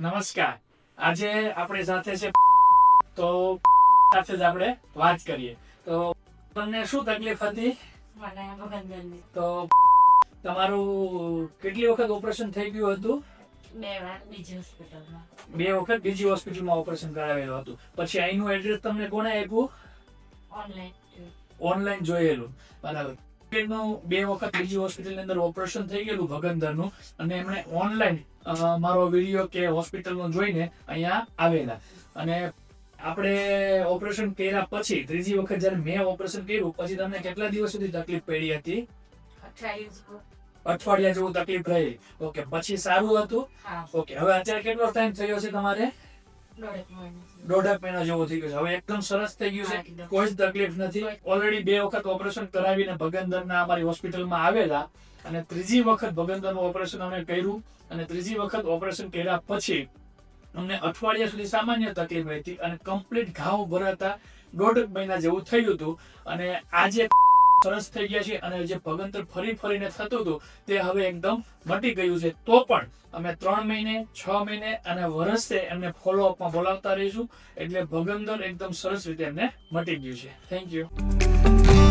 નમસ્કાર. આજે આપણી સાથે છે તો સાથે જ આપણે વાત કરીએ. તો તમને શું તકલીફ હતી? મને તો તમારું કેટલી વખત ઓપરેશન થઈ ગયું હતું? બે વાર બીજી હોસ્પિટલમાં. બે વખત બીજી હોસ્પિટલમાં ઓપરેશન કરાવેલું હતું. પછી અહીંનું એડ્રેસ તમને કોણે આપ્યું? ઓનલાઈન. ઓનલાઈન જોયેલું. બરાબર. એનું બે વખત બીજી હોસ્પિટલની અંદર ઓપરેશન થઈ ગયેલું ભગંદરનું અને એમણે ઓનલાઈન મારો વીડિયો કે હોસ્પિટલનો જોઈને અહીંયા આવેલા. અને આપણે ઓપરેશન કર્યા પછી ત્રીજી વખત જ્યારે મેં ઓપરેશન કર્યું પછી તમને કેટલા દિવસ સુધી તકલીફ પડી હતી? અઠવાડિયા જેવું તકલીફ રહી. ઓકે પછી સારું હતું? ઓકે હવે અત્યારે કેટલો ટાઈમ થયો છે તમારે? દોઢેક મહિના જેવો. થઈ ગયો છે. હવે એકદમ સરસ થઈ ગયું છે. કોઈ જ તકલીફ નથી. ઓલરેડી બે વખત ઓપરેશન કરાવીને ભગંદરના અમારી હોસ્પિટલમાં આવેલા અને ત્રીજી વખત ભગંદરનું ઓપરેશન અમે કર્યું અને ત્રીજી વખત ઓપરેશન કર્યા પછી અમને અઠવાડિયા સુધી સામાન્ય તકલીફ હતી અને કમ્પ્લીટ ઘાવ ભરાતા દોઢ મહિના જેવું થયું હતું. અને આજે સરસ થઈ ગયા છે અને જે ભગંતર ફરી ફરીને થતું હતું તે હવે એકદમ મટી ગયું છે. તો પણ અમે ત્રણ મહિને, છ મહિને અને વર્ષે એમને ફોલોઅપમાં બોલાવતા રહીશું. એટલે ભગંદર એકદમ સરસ રીતે એમને મટી ગયું છે. Thank you